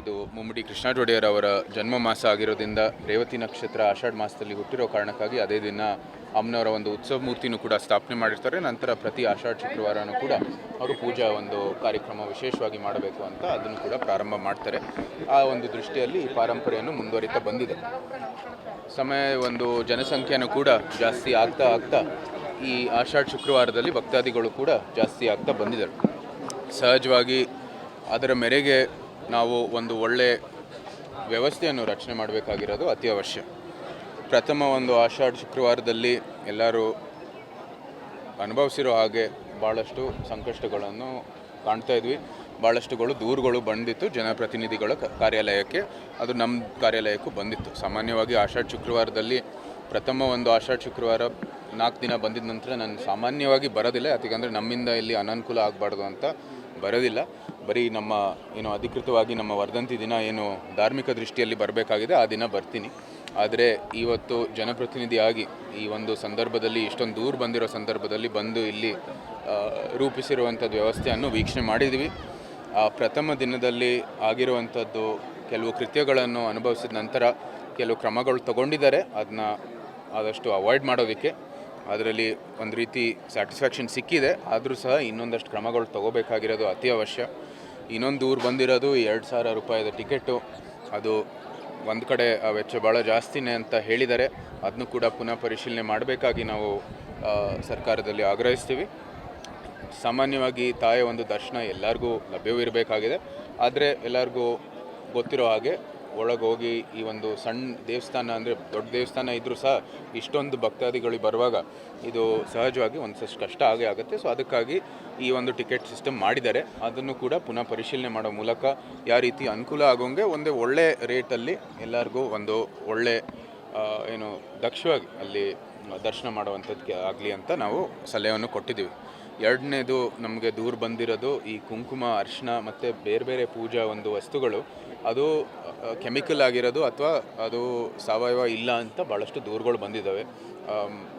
ಇದು ಮುಮ್ಮಡಿ ಕೃಷ್ಣ ಒಡೆಯರ್ ಅವರ ಜನ್ಮ ಮಾಸ ಆಗಿರೋದ್ರಿಂದ ರೇವತಿ ನಕ್ಷತ್ರ ಆಷಾಢ ಮಾಸದಲ್ಲಿ ಹುಟ್ಟಿರೋ ಕಾರಣಕ್ಕಾಗಿ ಅದೇ ದಿನ ಅಮ್ಮನವರ ಒಂದು ಉತ್ಸವ ಮೂರ್ತಿನೂ ಕೂಡ ಸ್ಥಾಪನೆ ಮಾಡಿರ್ತಾರೆ. ನಂತರ ಪ್ರತಿ ಆಷಾಢ ಶುಕ್ರವಾರನೂ ಕೂಡ ಅವರು ಪೂಜಾ ಒಂದು ಕಾರ್ಯಕ್ರಮ ವಿಶೇಷವಾಗಿ ಮಾಡಬೇಕು ಅಂತ ಅದನ್ನು ಕೂಡ ಪ್ರಾರಂಭ ಮಾಡ್ತಾರೆ. ಆ ಒಂದು ದೃಷ್ಟಿಯಲ್ಲಿ ಈ ಪಾರಂಪರೆಯನ್ನು ಮುಂದುವರಿತಾ ಬಂದಿದೆ. ಸಮಯ ಒಂದು ಜನಸಂಖ್ಯೆನೂ ಕೂಡ ಜಾಸ್ತಿ ಆಗ್ತಾ ಆಗ್ತಾ ಈ ಆಷಾಢ ಶುಕ್ರವಾರದಲ್ಲಿ ಭಕ್ತಾದಿಗಳು ಕೂಡ ಜಾಸ್ತಿ ಆಗ್ತಾ ಬಂದಿದ್ದಾರೆ. ಸಹಜವಾಗಿ ಅದರ ಮೇರೆಗೆ ನಾವು ಒಂದು ಒಳ್ಳೆ ವ್ಯವಸ್ಥೆಯನ್ನು ರಚನೆ ಮಾಡಬೇಕಾಗಿರೋದು ಅತಿ ಅವಶ್ಯ ಪ್ರಥಮ ಒಂದು ಆಷಾಢ ಶುಕ್ರವಾರದಲ್ಲಿ ಎಲ್ಲರೂ ಅನುಭವಿಸಿರೋ ಹಾಗೆ ಭಾಳಷ್ಟು ಸಂಕಷ್ಟಗಳನ್ನು ಕಾಣ್ತಾ ಇದ್ವಿ. ಭಾಳಷ್ಟುಗಳು ದೂರುಗಳು ಬಂದಿತ್ತು. ಜನಪ್ರತಿನಿಧಿಗಳ ಕಾರ್ಯಾಲಯಕ್ಕೆ, ಅದು ನಮ್ಮ ಕಾರ್ಯಾಲಯಕ್ಕೂ ಬಂದಿತ್ತು. ಸಾಮಾನ್ಯವಾಗಿ ಆಷಾಢ ಶುಕ್ರವಾರದಲ್ಲಿ ಪ್ರಥಮ ಒಂದು ಆಷಾಢ ಶುಕ್ರವಾರ ನಾಲ್ಕು ದಿನ ಬಂದಿದ ನಂತರ ನಾನು ಸಾಮಾನ್ಯವಾಗಿ ಬರೋದಿಲ್ಲ. ಯಾಕಂದರೆ ನಮ್ಮಿಂದ ಇಲ್ಲಿ ಅನನುಕೂಲ ಆಗಬಾರ್ದು ಅಂತ ಬರೋದಿಲ್ಲ. ಬರೀ ನಮ್ಮ ಏನು ಅಧಿಕೃತವಾಗಿ ನಮ್ಮ ವರ್ಧಂತಿ ದಿನ ಏನು ಧಾರ್ಮಿಕ ದೃಷ್ಟಿಯಲ್ಲಿ ಬರಬೇಕಾಗಿದೆ, ಆ ದಿನ ಬರ್ತೀನಿ. ಆದರೆ ಇವತ್ತು ಜನಪ್ರತಿನಿಧಿಯಾಗಿ ಈ ಒಂದು ಸಂದರ್ಭದಲ್ಲಿ, ಇಷ್ಟೊಂದು ದೂರ ಬಂದಿರೋ ಸಂದರ್ಭದಲ್ಲಿ ಬಂದು ಇಲ್ಲಿ ರೂಪಿಸಿರುವಂಥದ್ದು ವ್ಯವಸ್ಥೆಯನ್ನು ವೀಕ್ಷಣೆ ಮಾಡಿದ್ವಿ ಪ್ರಥಮ ದಿನದಲ್ಲಿ ಆಗಿರುವಂಥದ್ದು ಕೆಲವು ಕೃತ್ಯಗಳನ್ನು ಅನುಭವಿಸಿದ ನಂತರ ಕೆಲವು ಕ್ರಮಗಳು ತಗೊಂಡಿದ್ದಾರೆ. ಅದನ್ನ ಆದಷ್ಟು ಅವಾಯ್ಡ್ ಮಾಡೋದಕ್ಕೆ. ಅದರಲ್ಲಿ ಒಂದು ರೀತಿ ಸ್ಯಾಟಿಸ್ಫ್ಯಾಕ್ಷನ್ ಸಿಕ್ಕಿದೆ. ಆದರೂ ಸಹ ಇನ್ನೊಂದಷ್ಟು ಕ್ರಮಗಳು ತಗೋಬೇಕಾಗಿರೋದು ಅತಿ ಅವಶ್ಯ ಇನ್ನೊಂದು ದೂರ ಬಂದಿರೋದು ಎರಡು ಸಾವಿರ ರೂಪಾಯಿದ ಟಿಕೆಟು. ಅದು ಒಂದು ಕಡೆ ಆ ವೆಚ್ಚ ಭಾಳ ಜಾಸ್ತಿನೇ ಅಂತ ಹೇಳಿದ್ದಾರೆ. ಅದನ್ನು ಕೂಡ ಪುನಃ ಪರಿಶೀಲನೆ ಮಾಡಬೇಕಾಗಿ ನಾವು ಸರ್ಕಾರದಲ್ಲಿ ಆಗ್ರಹಿಸ್ತೀವಿ. ಸಾಮಾನ್ಯವಾಗಿ ತಾಯಿಯ ಒಂದು ದರ್ಶನ ಎಲ್ಲರಿಗೂ ಲಭ್ಯವಿರಬೇಕಾಗಿದೆ. ಆದರೆ ಎಲ್ಲರಿಗೂ ಗೊತ್ತಿರೋ ಹಾಗೆ ಒಳಗೋಗಿ ಈ ಒಂದು ಸಣ್ಣ ದೇವಸ್ಥಾನ ಅಂದರೆ ದೊಡ್ಡ ದೇವಸ್ಥಾನ ಇದ್ದರೂ ಸಹ ಇಷ್ಟೊಂದು ಭಕ್ತಾದಿಗಳಿಗೆ ಬರುವಾಗ ಇದು ಸಹಜವಾಗಿ ಒಂದಷ್ಟು ಕಷ್ಟ ಆಗೇ ಆಗುತ್ತೆ. ಸೊ ಅದಕ್ಕಾಗಿ ಈ ಒಂದು ಟಿಕೆಟ್ ಸಿಸ್ಟಮ್ ಮಾಡಿದ್ದಾರೆ. ಅದನ್ನು ಕೂಡ ಪುನಃ ಪರಿಶೀಲನೆ ಮಾಡೋ ಮೂಲಕ ಯಾವ ರೀತಿ ಅನುಕೂಲ ಆಗೋಂಗೆ ಒಂದೇ ಒಳ್ಳೆ ರೇಟಲ್ಲಿ ಎಲ್ಲರಿಗೂ ಒಂದು ಒಳ್ಳೆ ಏನು ದಕ್ಷವಾಗಿ ಅಲ್ಲಿ ದರ್ಶನ ಮಾಡುವಂಥದ್ದು ಆಗಲಿ ಅಂತ ನಾವು ಸಲಹೆಯನ್ನು ಕೊಟ್ಟಿದ್ದೀವಿ. ಎರಡನೇದು ನಮಗೆ ದೂರ ಬಂದಿರೋದು ಈ ಕುಂಕುಮ, ಅರಿಶಿನ ಮತ್ತು ಬೇರೆ ಬೇರೆ ಪೂಜಾ ಒಂದು ವಸ್ತುಗಳು. ಅದು ಕೆಮಿಕಲ್ ಆಗಿರೋದು ಅಥವಾ ಅದು ಸಾವಯವ ಇಲ್ಲ ಅಂತ ಭಾಳಷ್ಟು ದೂರುಗಳು ಬಂದಿದ್ದಾವೆ.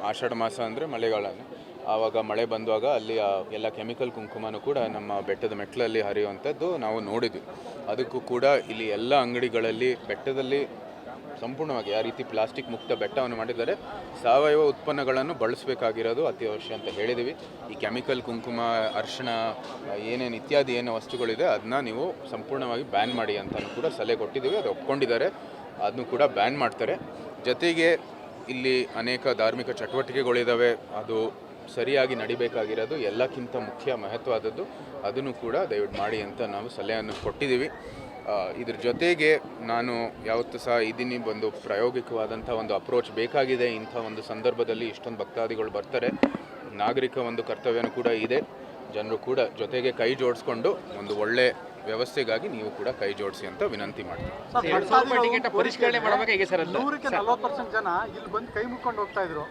ಆಷಾಢ ಮಾಸ ಅಂದರೆ ಮಳೆಗಾಲನೇ. ಆವಾಗ ಮಳೆ ಬಂದಾಗ ಅಲ್ಲಿ ಎಲ್ಲ ಕೆಮಿಕಲ್ ಕುಂಕುಮನೂ ಕೂಡ ನಮ್ಮ ಬೆಟ್ಟದ ಮೆಟ್ಲಲ್ಲಿ ಹರಿಯುವಂಥದ್ದು ನಾವು ನೋಡಿದ್ವಿ. ಅದಕ್ಕೂ ಕೂಡ ಇಲ್ಲಿ ಎಲ್ಲ ಅಂಗಡಿಗಳಲ್ಲಿ ಬೆಟ್ಟದಲ್ಲಿ ಸಂಪೂರ್ಣವಾಗಿ ಆ ರೀತಿ ಪ್ಲಾಸ್ಟಿಕ್ ಮುಕ್ತ ಬೆಟ್ಟವನ್ನು ಮಾಡಿದ್ದಾರೆ. ಸಾವಯವ ಉತ್ಪನ್ನಗಳನ್ನು ಬಳಸಬೇಕಾಗಿರೋದು ಅತಿ ಅವಶ್ಯ ಅಂತ ಹೇಳಿದ್ದೀವಿ ಈ ಕೆಮಿಕಲ್, ಕುಂಕುಮ, ಅರಿಶಿಣ, ಏನೇನು ಇತ್ಯಾದಿ ಏನು ವಸ್ತುಗಳಿದೆ ಅದನ್ನ ನೀವು ಸಂಪೂರ್ಣವಾಗಿ ಬ್ಯಾನ್ ಮಾಡಿ ಅಂತಲೂ ಕೂಡ ಸಲಹೆ ಕೊಟ್ಟಿದ್ದೀವಿ. ಅದು ಒಪ್ಕೊಂಡಿದ್ದಾರೆ. ಅದನ್ನು ಕೂಡ ಬ್ಯಾನ್ ಮಾಡ್ತಾರೆ. ಜೊತೆಗೆ ಇಲ್ಲಿ ಅನೇಕ ಧಾರ್ಮಿಕ ಚಟುವಟಿಕೆಗಳಿದ್ದಾವೆ ಅದು ಸರಿಯಾಗಿ ನಡಿಬೇಕಾಗಿರೋದು ಎಲ್ಲಕ್ಕಿಂತ ಮುಖ್ಯ ಮಹತ್ವವಾದದ್ದು ಅದನ್ನು ಕೂಡ ದಯವಿಟ್ಟು ಮಾಡಿ ಅಂತ ನಾವು ಸಲಹೆಯನ್ನು ಕೊಟ್ಟಿದ್ದೀವಿ. ಇದ್ರ ಜೊತೆಗೆ ನಾನು ಯಾವತ್ತೂ ಸಹ ಇದೀನಿ ಒಂದು ಪ್ರಾಯೋಗಿಕವಾದಂಥ ಒಂದು ಅಪ್ರೋಚ್ ಬೇಕಾಗಿದೆ. ಇಂಥ ಒಂದು ಸಂದರ್ಭದಲ್ಲಿ ಇಷ್ಟೊಂದು ಭಕ್ತಾದಿಗಳು ಬರ್ತಾರೆ. ನಾಗರಿಕ ಒಂದು ಕರ್ತವ್ಯನೂ ಕೂಡ ಇದೆ. ಜನರು ಕೂಡ ಜೊತೆಗೆ ಕೈ ಜೋಡಿಸ್ಕೊಂಡು ಒಂದು ಒಳ್ಳೆ ವ್ಯವಸ್ಥೆಗಾಗಿ ನೀವು ಕೂಡ ಕೈ ಜೋಡಿಸಿ ಅಂತ ವಿನಂತಿ ಮಾಡ್ತೀನಿ. ಜನ ಇಲ್ಲಿ ಬಂದು ಕೈ ಮುಕ್ಕೊಂಡು ಹೋಗ್ತಾ ಇದ್ರು.